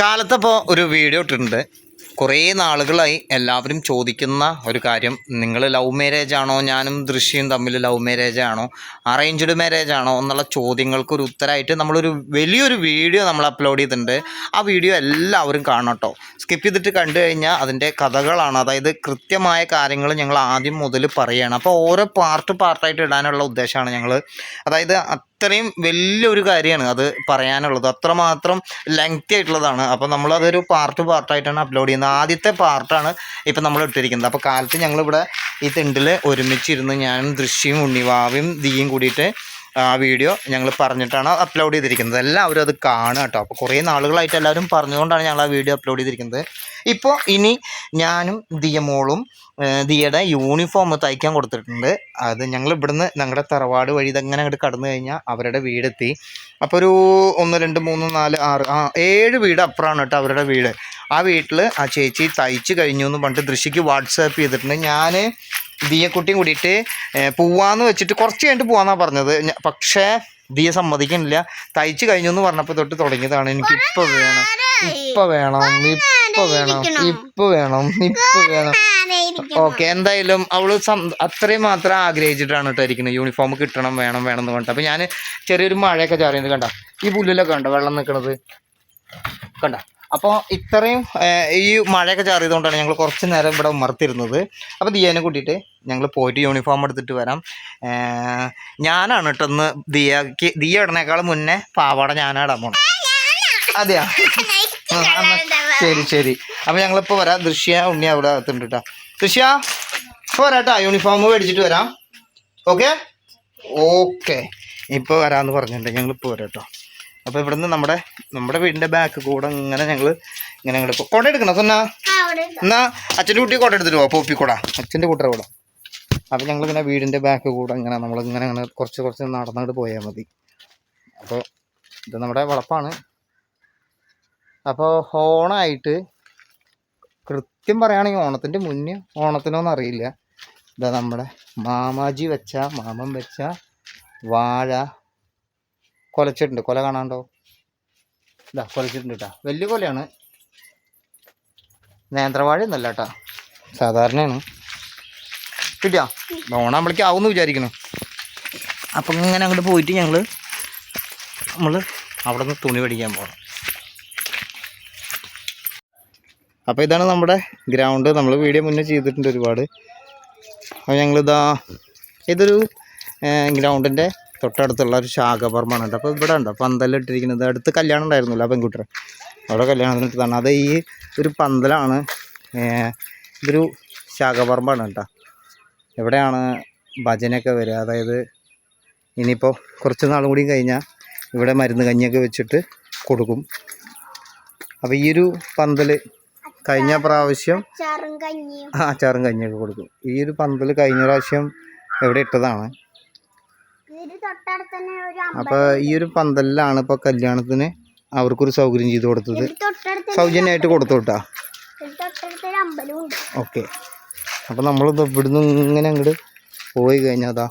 കാലത്തപ്പോൾ ഒരു വീഡിയോ ഇട്ടിട്ടുണ്ട്. കുറേ നാളുകളായി എല്ലാവരും ചോദിക്കുന്ന ഒരു കാര്യം. നിങ്ങൾ ലവ് മാരേജ് ആണോ? ഞാനും ദൃശ്യയും തമ്മിൽ ലവ് മാരേജ് ആണോ? അറേഞ്ച്ഡ് മാരേജ് ആണോ? എന്നുള്ള ചോദ്യങ്ങൾക്ക് ഒരു ഉത്തരമായിട്ട് നമ്മളൊരു വലിയൊരു വീഡിയോ നമ്മൾ അപ്ലോഡ് ചെയ്തിട്ടുണ്ട്. ആ വീഡിയോ എല്ലാവരും കാണട്ടോ സ്കിപ്പ് ചെയ്തിട്ട് കണ്ടു കഴിഞ്ഞാൽ അതിന്റെ കഥകളാണ്. അതായത് കൃത്യമായ കാര്യങ്ങൾ ഞങ്ങൾ ആദ്യം മുതൽ പറയുകയാണ് അപ്പോൾ ഓരോ പാർട്ട് പാർട്ടായിട്ട് ഇടാനുള്ള ഉദ്ദേശമാണ് ഞങ്ങൾ അതായത് അത്രയും വലിയൊരു കാര്യമാണ് അത് പറയാനുള്ളത്. അത്രമാത്രം ലെങ്തി ആയിട്ടുള്ളതാണ്. അപ്പോൾ നമ്മളതൊരു പാർട്ട് പാർട്ടായിട്ടാണ് അപ്ലോഡ് ചെയ്യുന്നത്. ആദ്യത്തെ പാർട്ടാണ് ഇപ്പം നമ്മൾ ഇട്ടിരിക്കുന്നത്. അപ്പോൾ കാലത്ത് ഞങ്ങളിവിടെ ഈ തെണ്ടിൽ ഒരുമിച്ചിരുന്ന് ഞാനും ദൃശ്യവും ഉണ്ണിവാവും ദിയും കൂടിയിട്ട് ആ വീഡിയോ ഞങ്ങൾ പറഞ്ഞിട്ടാണ് അപ്ലോഡ് ചെയ്തിരിക്കുന്നത്. എല്ലാവരും അത് കാണുക കേട്ടോ അപ്പോൾ കുറേ നാളുകളായിട്ട് എല്ലാവരും പറഞ്ഞുകൊണ്ടാണ് ഞങ്ങൾ ആ വീഡിയോ അപ്ലോഡ് ചെയ്തിരിക്കുന്നത്. ഇപ്പോൾ ഇനി ഞാനും ദിയമോളും ദിയയുടെ യൂണിഫോം തയ്ക്കാൻ കൊടുത്തിട്ടുണ്ട്. അത് ഞങ്ങൾ ഇവിടുന്ന് ഞങ്ങളുടെ തറവാട് വഴി ഇതങ്ങനെ അങ്ങോട്ട് കടന്നു കഴിഞ്ഞാൽ അവരുടെ വീടെത്തി. അപ്പോൾ ഒരു ഒന്ന് രണ്ട് മൂന്ന് നാല് ആറ് ആ ഏഴ് വീട് അപ്പുറമാണ് കേട്ടോ അവരുടെ വീട്. ആ വീട്ടിൽ ആ ചേച്ചി തയ്ച്ച് കഴിഞ്ഞു എന്ന് പറഞ്ഞിട്ട് ദൃശ്യക്ക് വാട്സാപ്പ് ചെയ്തിട്ടുണ്ട്. ഞാൻ ദിയക്കുട്ടിയും കൂടിയിട്ട് പോവാന്ന് വെച്ചിട്ട് കുറച്ച് കഴിഞ്ഞിട്ട് പോവാന്നാണ് പറഞ്ഞത്. പക്ഷേ ദിയ സമ്മതിക്കുന്നില്ല. തയ്ച്ചു കഴിഞ്ഞു എന്ന് പറഞ്ഞപ്പോൾ തൊട്ട് തുടങ്ങിയതാണ്. എനിക്ക് ഇപ്പൊ വേണം. ഇപ്പൊ വേണം. ഇപ്പൊ വേണം. ഇപ്പൊ വേണം. ഇപ്പൊ വേണം. ഓക്കെ എന്തായാലും അവൾ അത്രയും മാത്രം ആഗ്രഹിച്ചിട്ടാണ് കേട്ടോ ഇരിക്കുന്നത്. യൂണിഫോം കിട്ടണം വേണം വേണം എന്ന് പറഞ്ഞിട്ട്. അപ്പൊ ഞാൻ ചെറിയൊരു മഴയൊക്കെ ചാറിയത് കണ്ട? ഈ പുല്ലിലൊക്കെ കണ്ടോ? വെള്ളം നിൽക്കണത് കണ്ട? അപ്പോൾ ഇത്രയും ഈ മഴയൊക്കെ ചാറിയതുകൊണ്ടാണ് ഞങ്ങൾ കുറച്ച് നേരം ഇവിടെ ഉമർത്തിരുന്നത് അപ്പോൾ ദിയേനെ കൂട്ടിയിട്ട് ഞങ്ങൾ പോയിട്ട് യൂണിഫോം എടുത്തിട്ട് വരാം. ഞാനാണ് കേട്ടോ ദിയക്ക് ദിയ ഇടണേക്കാൾ മുന്നേ പാവാട ഞാനാടാൻ പോണം. അതെയാ? ശരി ശരി. അപ്പോൾ ഞങ്ങളിപ്പോൾ വരാം. ദൃശ്യ ഉണ്ണി അവിടെ എത്തുന്നുണ്ട് കേട്ടോ. ദൃശ്യ ഇപ്പോൾ വരാട്ടാ. യൂണിഫോം മേടിച്ചിട്ട് വരാം. ഓക്കെ ഓക്കെ ഇപ്പോൾ വരാമെന്ന് പറഞ്ഞിട്ടുണ്ട്. ഞങ്ങളിപ്പോൾ വരാം കേട്ടോ അപ്പോൾ ഇവിടുന്ന് നമ്മുടെ നമ്മുടെ വീടിന്റെ ബാക്ക് കൂടെ ഇങ്ങനെ ഞങ്ങൾ ഇങ്ങനെ അങ്ങോട്ട് കുട എടുക്കണം സൊന്നാ? എന്നാ അച്ഛന്റെ കുട്ടി കുട എടുത്തിട്ട് പോവാ പോപ്പി കൂടാ. അച്ഛന്റെ കൂട്ടറെ കൂടാ. അപ്പോൾ ഞങ്ങളിങ്ങനെ വീടിന്റെ ബാക്ക് കൂടെ ഇങ്ങനെ നമ്മളിങ്ങനെ ഇങ്ങനെ കുറച്ച് കുറച്ച് നടന്നിട്ട് പോയാൽ മതി. അപ്പോൾ ഇത് നമ്മുടെ വളപ്പാണ്. അപ്പോൾ ഓണായിട്ട് കൃത്യം പറയുകയാണെങ്കിൽ ഓണത്തിന്റെ മുന്നേ ഓണത്തിനോന്നും അറിയില്ല. ഇതാ നമ്മുടെ മാമാജി വെച്ച മാമൻ വെച്ച വാഴ കൊലച്ചിട്ടുണ്ട്. കൊല കാണാണ്ടോ? ഇതാ കൊലച്ചിട്ടുണ്ട് കേട്ടോ വലിയ കൊലയാണ്. നേന്ത്രവാഴ ഒന്നല്ല കേട്ടോ സാധാരണയാണ്. കിട്ടിയാ? ഓണാകുമ്പോഴേക്കും ആവുമെന്ന് വിചാരിക്കണം അപ്പം ഇങ്ങനെ അങ്ങോട്ട് പോയിട്ട് ഞങ്ങൾ നമ്മൾ അവിടെ നിന്ന് തുണി മേടിക്കാൻ പോകണം അപ്പോൾ ഇതാണ് നമ്മുടെ ഗ്രൗണ്ട്. നമ്മൾ വീഡിയോ മുന്നേ ചെയ്തിട്ടുണ്ട് ഒരുപാട്. അപ്പോൾ ഞങ്ങളിതാ ഇതൊരു ഗ്രൗണ്ടിന്റെ തൊട്ടടുത്തുള്ള ഒരു ശാഖപർമ്മാണ് കേട്ടോ അപ്പോൾ ഇവിടെ ഉണ്ടോ. പന്തലിട്ടിരിക്കുന്നത് അടുത്ത് കല്യാണം ഉണ്ടായിരുന്നില്ല പെൺകുട്ടിയുടെ. അവിടെ കല്യാണത്തിന് ഇട്ടതാണ് അത് ഈ ഒരു പന്തലാണ് ഇതൊരു ശാഖപർമ്മാണ് കേട്ടോ. എവിടെയാണ് ഭജനയൊക്കെ വരിക. അതായത് ഇനിയിപ്പോൾ കുറച്ച് നാളും കൂടി കഴിഞ്ഞാൽ ഇവിടെ മരുന്ന് കഞ്ഞിയൊക്കെ വെച്ചിട്ട് കൊടുക്കും. അപ്പോൾ ഈ ഒരു പന്തൽ കഴിഞ്ഞ പ്രാവശ്യം അച്ചാറും കഞ്ഞിയൊക്കെ കൊടുക്കും. ഈ ഒരു പന്തൽ കഴിഞ്ഞ പ്രാവശ്യം എവിടെ ഇട്ടതാണ്? അപ്പോൾ ഈ ഒരു പന്തലിലാണ് ഇപ്പൊ കല്യാണത്തിന് അവർക്കൊരു സൗകര്യം ചെയ്ത് കൊടുത്തത്. സൗജന്യമായിട്ട് കൊടുത്തു കേട്ടാ ഓക്കെ. അപ്പൊ നമ്മൾ ഇവിടുന്ന് ഇങ്ങനെ അങ്ങോട്ട് പോയി കഴിഞ്ഞാൽ അതാ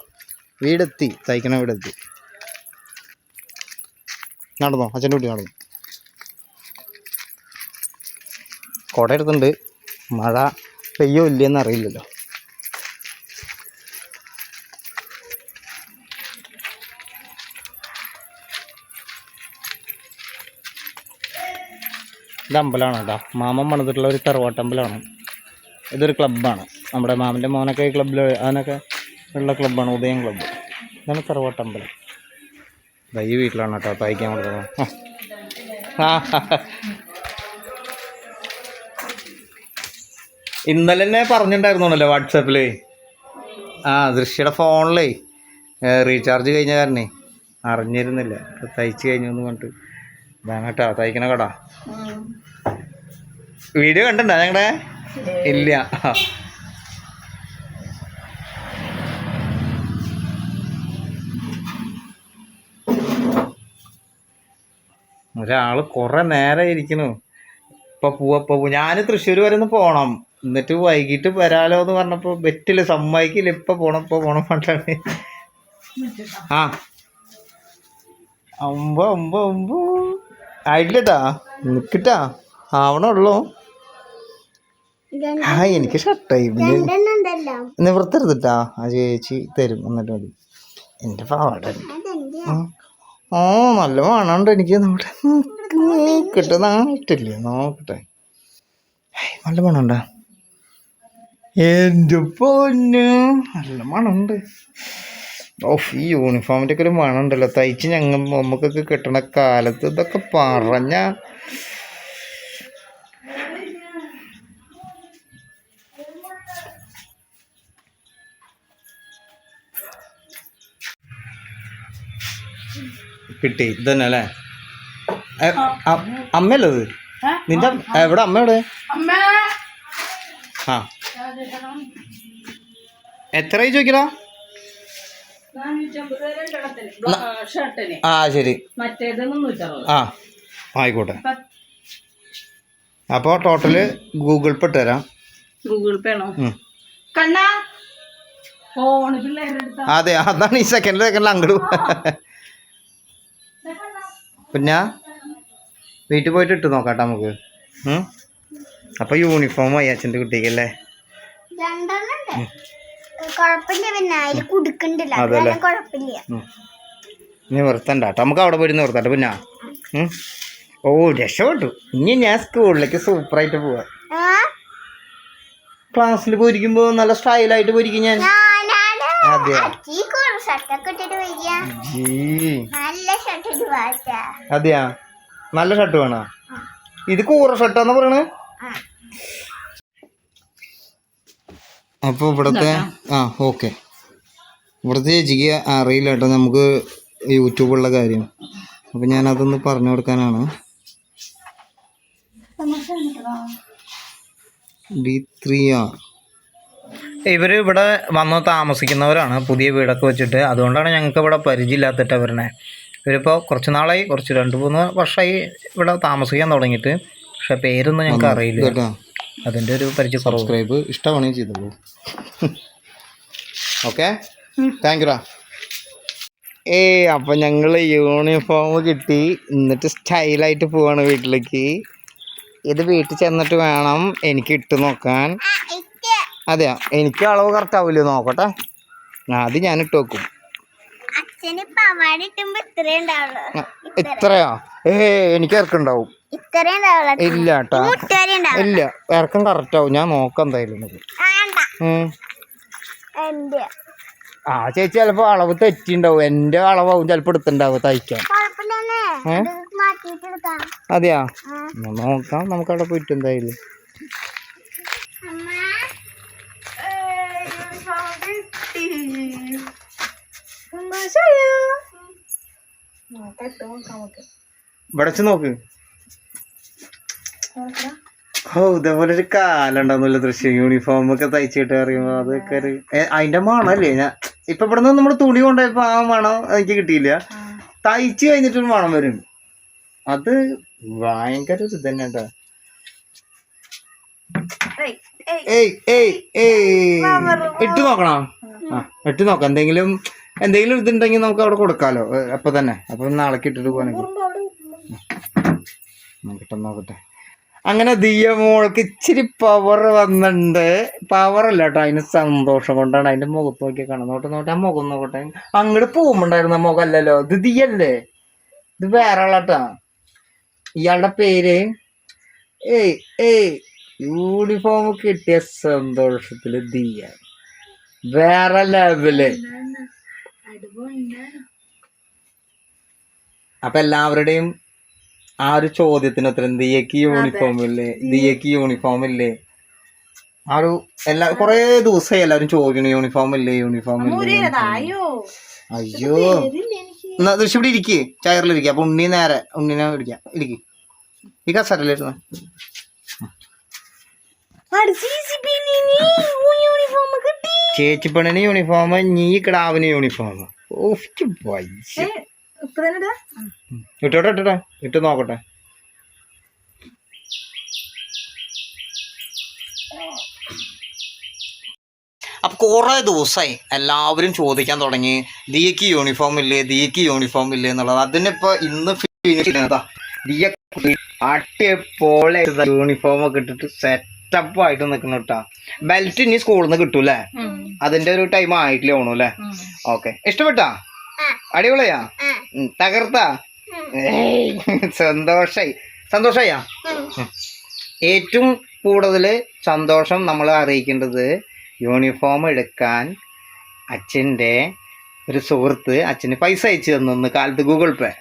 വീടെത്തി തയ്ക്കണ വീടെത്തി. നടന്നോ? അച്ഛന്റെ കുട്ടി നടന്നു? കുട എടുത്തുണ്ട് മഴ പെയ്യോ ഇല്ലയെന്ന് അറിയില്ലല്ലോ. ഇത് അമ്പലമാണ് കേട്ടോ. മാമൻ പണിതിട്ടുള്ള ഒരു തറവാട്ടമ്പലമാണ് ഇതൊരു ക്ലബ്ബാണ് നമ്മുടെ മാമന്റെ മോനൊക്കെ ഈ ക്ലബ്ബിൽ അതിനൊക്കെ ഉള്ള ക്ലബ്ബാണ് ഉദയം ക്ലബ്ബ് ഇതാണ് തറവാട്ടമ്പലം അമ്പലം. ഈ വീട്ടിലാണ് കേട്ടോ തയ്ക്കാൻ കൊടുക്കുന്നത്. ആ ഇന്നലെ തന്നെ പറഞ്ഞിട്ടുണ്ടായിരുന്നല്ലോ വാട്സാപ്പിൽ ആ ദൃശ്യയുടെ ഫോണിലേ റീചാർജ് കഴിഞ്ഞ കാരണേ. അറിഞ്ഞിരുന്നില്ല. തയ്ച്ച് കഴിഞ്ഞു എന്ന് പറഞ്ഞിട്ട്. ഇതാണ് കേട്ടോ തയ്ക്കണ കട. വീഡിയോ കണ്ടിട്ടുണ്ടോ ഞങ്ങളുടെ ഇല്ല. ഒരാൾ കുറെ നേരം ഇരിക്കണു. ഇപ്പൊ പോവാ ഞാൻ തൃശ്ശൂർ വരെ ഒന്ന് പോണം. എന്നിട്ട് വൈകിട്ട് വരാലോ എന്ന് പറഞ്ഞപ്പോ ബെറ്റില്ല സമ്മതിക്കില്ല. ഇപ്പൊ പോണം ഇപ്പൊ പോണം പറഞ്ഞാണ് ആ. ഒമ്പ ഒമ്പ അമ്പോ. ആയിട്ടില്ലട്ടാ നിൽക്കട്ടാ ആവണുള്ളൂ. ആ എനിക്ക് ഷർട്ടായി ഉണ്ടല്ലോ ആ ചേച്ചി തരും എന്നിട്ട് മതി. എന്റെ പാവാട. ഓ നല്ല മണമുണ്ട് എനിക്ക്. നമ്മുടെ നോക്കട്ടെ. നാട്ടില്ലേ? നോക്കട്ടെ. നല്ല മണമുണ്ടാ? എന്റെ പൊന്ന്. നല്ല മണമുണ്ട്. ഓഫ് ഈ യൂണിഫോമിന്റെ ഒക്കെ ഒരു മണമുണ്ടല്ലോ. തയ്ച്ച് ഞങ്ങൾ നമുക്കൊക്കെ കിട്ടണ കാലത്ത് ഇതൊക്കെ പറഞ്ഞ കിട്ടി. ഇതന്നെ അല്ലേ? അമ്മയല്ലത് നിന്റെ എവിടെ? അമ്മ എവിടെ? ആ. എത്ര ചോദിക്കടാ ആ ശരി. ആ ആയിക്കോട്ടെ. അപ്പോൾ ടോട്ടൽ ഗൂഗിൾ പേ തരാം. ഗൂഗിൾ പേ ആണോ. കണ്ണാ! അതെ അതാണ് ഈ സെക്കൻഡ് സെക്കൻഡിൽ അങ്ങോട്ട് പിന്നെ? വീട്ടിൽ പോയിട്ട് ഇട്ട് നോക്കാട്ടെ നമുക്ക്. അപ്പോൾ അപ്പൊ യൂണിഫോം അയ്യാച്ചന്റെ കുട്ടിക്കല്ലേ? കുഴപ്പമില്ല പിന്നെ അതിൽ കുടുക്കണ്ടില്ല അതല്ലേ? കുഴപ്പമില്ല. ഇനി നിർത്തണ്ട കേട്ടോ നമുക്ക് അവിടെ പോയി നിർത്തട്ടെ പിന്നെ. ഉം. ഓ രക്ഷപ്പെട്ടു. ഇനി ഞാൻ സ്കൂളിലേക്ക് സൂപ്പറായിട്ട് പോവാ. ആ? ക്ലാസ്സിൽ പോയിരിക്കുമ്പോൾ നല്ല സ്റ്റൈലായിട്ട് പോയിരിക്കും ഞാൻ. ഞാനാണ് അതെ അച്ചി കുറു ഷർട്ടൊക്കെ ഇട്ടിട്ട് വരിക ജീ നല്ല ഷർട്ട് ഇട്ട് വാച്ച അതെയാ? നല്ല ഷർട്ട് വേണോ? ഇത് കൂറ ഷർട്ടാന്ന് പറയണേ? ആ. അപ്പോൾ ഇവിടുത്തെ ആ ഓക്കെ ഇവിടുത്തെ ചേച്ചിക്ക് അറിയില്ല കേട്ടോ. നമുക്ക് യൂട്യൂബുള്ള കാര്യം. അപ്പം ഞാൻ അതൊന്ന് പറഞ്ഞു കൊടുക്കാനാണ്. ഡി ത്രീ ആർ ഇവർ ഇവിടെ വന്ന് താമസിക്കുന്നവരാണ്. പുതിയ വീടൊക്കെ വെച്ചിട്ട്. അതുകൊണ്ടാണ് ഞങ്ങൾക്ക് ഇവിടെ പരിചയമില്ലാത്തിട്ട് അവരുടെ ഇവരിപ്പോൾ കുറച്ച് നാളായി കുറച്ച് രണ്ട് മൂന്ന് വർഷമായി ഇവിടെ താമസിക്കാൻ തുടങ്ങിയിട്ട്. പക്ഷെ പേരൊന്നും ഞങ്ങൾക്ക് അറിയില്ല. അതിന്റെ ഒരു പരിചയം സബ്സ്ക്രൈബ് ഇഷ്ടമാണെങ്കിൽ ചെയ്തോളൂ. ഓക്കെ താങ്ക് യുടാ ഏ അപ്പം ഞങ്ങൾ യൂണിഫോം കിട്ടി. എന്നിട്ട് സ്റ്റൈലായിട്ട് പോവാണ് വീട്ടിലേക്ക്. ഇത് വീട്ടിൽ ചെന്നിട്ട് വേണം എനിക്ക് ഇട്ട് നോക്കാൻ. അതെയോ. എനിക്ക് അളവ് കറക്റ്റ് ആവില്ല നോക്കട്ടെ. അത് ഞാൻ ഇട്ട് വെക്കും. ഇത്രയോ? ഏ എനിക്ക് ഇറക്കുണ്ടാവും ഇല്ല കേട്ടോ ഇല്ല. ഇറക്കം കറക്റ്റ് ആവും. ഞാൻ നോക്കാം എന്തായാലും ആ ചേച്ചി ചിലപ്പോ അളവ് തെറ്റിണ്ടാവും. എന്റെ അളവാവും. ചിലപ്പോ എടുത്തിണ്ടാവും. തയ്ക്കാൻ. അതെയാ? നോക്കാം. നമുക്ക് അവിടെ പോയിട്ട് എന്തായാലും. അമ്മ. ഇവിടെ നോക്ക്. ഓ ഇതേപോലെ ഒരു കാലുണ്ടാവുന്നില്ല ദൃശ്യം യൂണിഫോം ഒക്കെ തയ്ച്ചിട്ട് പറയുമ്പോ അതൊക്കെ ഒരു അതിന്റെ മണല്ലേ ഞാൻ ഇപ്പൊ ഇവിടെ നിന്ന് നമ്മൾ തുണി കൊണ്ടുപോയപ്പോ ആ മണം എനിക്ക് കിട്ടിയില്ല. തയ്ച്ചു കഴിഞ്ഞിട്ടൊരു മണം വരും അത് ഭയങ്കര ഒരു ഇതന്നെ കേട്ടോ. ഏയ് ഏയ്. ഏയ് ഇട്ട് നോക്കണോ? ആ ഇട്ട് നോക്കാം. എന്തെങ്കിലും എന്തെങ്കിലും ഇതുണ്ടെങ്കിൽ നമുക്ക് അവിടെ കൊടുക്കാലോ. അപ്പൊ തന്നെ. അപ്പൊ നാളെ ഇട്ടിട്ട് പോകാനെങ്കിൽ നോക്കട്ടെ നോക്കട്ടെ. അങ്ങനെ ദിയ മോൾക്ക് ഇച്ചിരി പവർ വന്നിട്ടുണ്ട് പവർ അല്ല കേട്ടോ അതിന് സന്തോഷം കൊണ്ടാണ് അതിന്റെ മുഖത്ത് നോക്കി കാണാം നോട്ട് നോട്ടെ ആ മുഖം നോക്കട്ടെ. അങ്ങോട്ട് പോകുമ്പോണ്ടായിരുന്ന മുഖം അല്ലല്ലോ. ഇത് ദിയല്ലേ? ഇത് വേറെ ആളാട്ടാ. ഇയാളുടെ പേര്? ഏയ് ഏയ് യൂണിഫോം കിട്ടിയ സന്തോഷത്തിൽ ദിയ. വേറെ ലെവൽ അപ്പൊ എല്ലാവരുടെയും ആ ഒരു ചോദ്യത്തിന് ഉത്തരം ദിയക്ക് യൂണിഫോം ഇല്ലേ? ദിയക്ക് യൂണിഫോം ഇല്ലേ? ആ ഒരു എല്ലാ കൊറേ ദിവസമായി എല്ലാവരും ചോദിക്കണു യൂണിഫോം ഇല്ലേ? യൂണിഫോം ഇല്ലേ? അയ്യോ. എന്നാ ദൃശ്യം ഇവിടെ ഇരിക്കേ. ചയറിലിരിക്കുക അപ്പൊ ഉണ്ണി നേരെ ഉണ്ണിനെ പിടിക്കാം. ഇരിക്ക്. ഈ കസരലിരുന്ന ചേച്ചിപ്പണിന് യൂണിഫോം നീ കിടാവിന് യൂണിഫോം ഓഫ് വയ്യ. ഇപ്പൊ തന്നെ ഇടാ? ഇട്ടോട്ടെ ഇട്ടോട്ടെ. ഇട്ട് നോക്കട്ടെ. അപ്പൊ കുറേ ദിവസമായി എല്ലാവരും ചോദിക്കാൻ തുടങ്ങി. ദിയക്ക് യൂണിഫോം ഇല്ലേ ദിയക്ക് യൂണിഫോം ഇല്ലേ എന്നുള്ളത്. അതിനിപ്പോ ഇന്ന് ഫിനിഷ് ദിയ അട്ടിയപ്പോലെ യൂണിഫോം ഒക്കെ ഇട്ടിട്ട് സെറ്റപ്പ് ആയിട്ട് നിൽക്കുന്നു കേട്ടാ. ബെൽറ്റ് ഇനി സ്കൂളിൽ നിന്ന് കിട്ടൂലേ അതിന്റെ ഒരു ടൈം ആയിട്ടില്ലേ ഓണു അല്ലേ? ഓക്കെ ഇഷ്ടപ്പെട്ടാ? അടിപൊളിയാ? തകർത്താ? സന്തോഷായി. സന്തോഷായോ? ഏറ്റവും കൂടുതൽ സന്തോഷം നമ്മൾ അറിയിക്കേണ്ടത് യൂണിഫോം എടുക്കാൻ അച്ഛന്റെ ഒരു സുഹൃത്ത് അച്ഛന് പൈസ അയച്ചു തന്നു കാലത്ത് ഗൂഗിൾ പേ.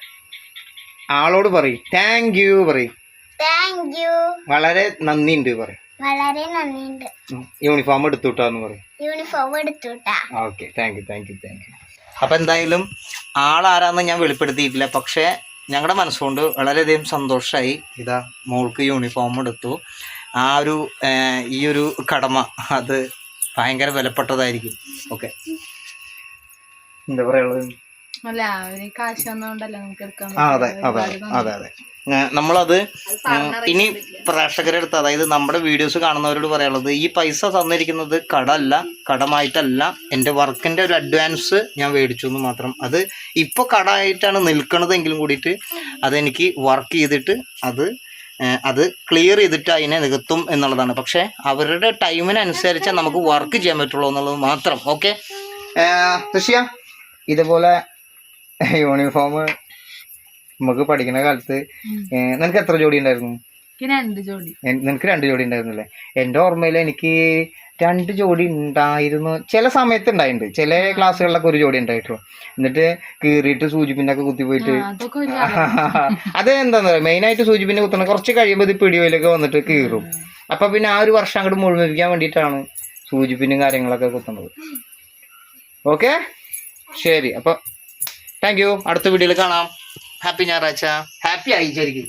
ആളോട് പറയും താങ്ക് യു പറയും. വളരെ നന്ദിയുണ്ട് പറയും. വളരെ നന്ദിയുണ്ട്. യൂണിഫോം എടുത്തുട്ടാന്ന് പറയും. Uniform എടുത്തുട്ടാ okay thank you thank you thank you അപ്പം എന്തായാലും ആളാരാന്ന് ഞാൻ വെളിപ്പെടുത്തിയിട്ടില്ല. പക്ഷേ ഞങ്ങളുടെ മനസ്സുകൊണ്ട് വളരെയധികം സന്തോഷമായി ഇതാ മോൾക്ക് യൂണിഫോം എടുത്തു. ആ ഒരു ഈ ഒരു കടമ അത് ഭയങ്കര വിലപ്പെട്ടതായിരിക്കും. ഓക്കെ എന്താ പറയുള്ളത് അല്ല അവർ കാശ് വന്നോണ്ടല്ലേ നമുക്ക് എടുക്കാൻ അതെ അതെ അതെ അതെ. നമ്മളത് ഇനി പ്രേക്ഷകരുടെ അടുത്ത് അതായത് നമ്മുടെ വീഡിയോസ് കാണുന്നവരോട് പറയാനുള്ളത് ഈ പൈസ തന്നിരിക്കുന്നത് കടമല്ല കടമായിട്ടല്ല. എന്റെ വർക്കിന്റെ ഒരു അഡ്വാൻസ് ഞാൻ മേടിച്ചു എന്ന് മാത്രം. അത് ഇപ്പോൾ കടമായിട്ടാണ് നിൽക്കണതെങ്കിലും കൂടിയിട്ട് അതെനിക്ക് വർക്ക് ചെയ്തിട്ട് അത് അത് ക്ലിയർ ചെയ്തിട്ട് അതിനെ നികത്തും എന്നുള്ളതാണ്. പക്ഷേ അവരുടെ ടൈമിനനുസരിച്ച് നമുക്ക് വർക്ക് ചെയ്യാൻ പറ്റുള്ളൂ എന്നുള്ളത് മാത്രം. ഓക്കെ? ഋഷിയ ഇതുപോലെ യൂണിഫോം നമുക്ക് പഠിക്കുന്ന കാലത്ത് നിനക്ക് എത്ര ജോഡി ഉണ്ടായിരുന്നു? നിനക്ക് രണ്ട് ജോഡി ഉണ്ടായിരുന്നില്ലേ? എന്റെ ഓർമ്മയിൽ എനിക്ക് രണ്ട് ജോഡി ഉണ്ടായിരുന്നു. ചില സമയത്ത് ഉണ്ടായിട്ടുണ്ട്. ചില ക്ലാസ്സുകളിലൊക്കെ ഒരു ജോഡി ഉണ്ടായിട്ടുള്ളൂ. എന്നിട്ട് കീറിയിട്ട് സൂചിപ്പിന്നൊക്കെ ഒക്കെ കുത്തിപ്പോയിട്ട്. അത് എന്താന്ന് പറയുക മെയിനായിട്ട് സൂചിപ്പിന്നെ കുത്തണം കുറച്ച് കഴിയുമ്പോൾ ഇത് പിടിവയിലൊക്കെ വന്നിട്ട് കീറും. അപ്പൊ പിന്നെ ആ ഒരു വർഷം അങ്ങോട്ട് മുഴുമിപ്പിക്കാൻ വേണ്ടിയിട്ടാണ് സൂചിപ്പിന്നും കാര്യങ്ങളൊക്കെ കുത്തുന്നത്. ഓക്കെ ശരി. അപ്പൊ താങ്ക് യു അടുത്ത വീഡിയോയിൽ കാണാം. ഹാപ്പി ഞായറാഴ്ച ഹാപ്പി ആയി ശരിക്കും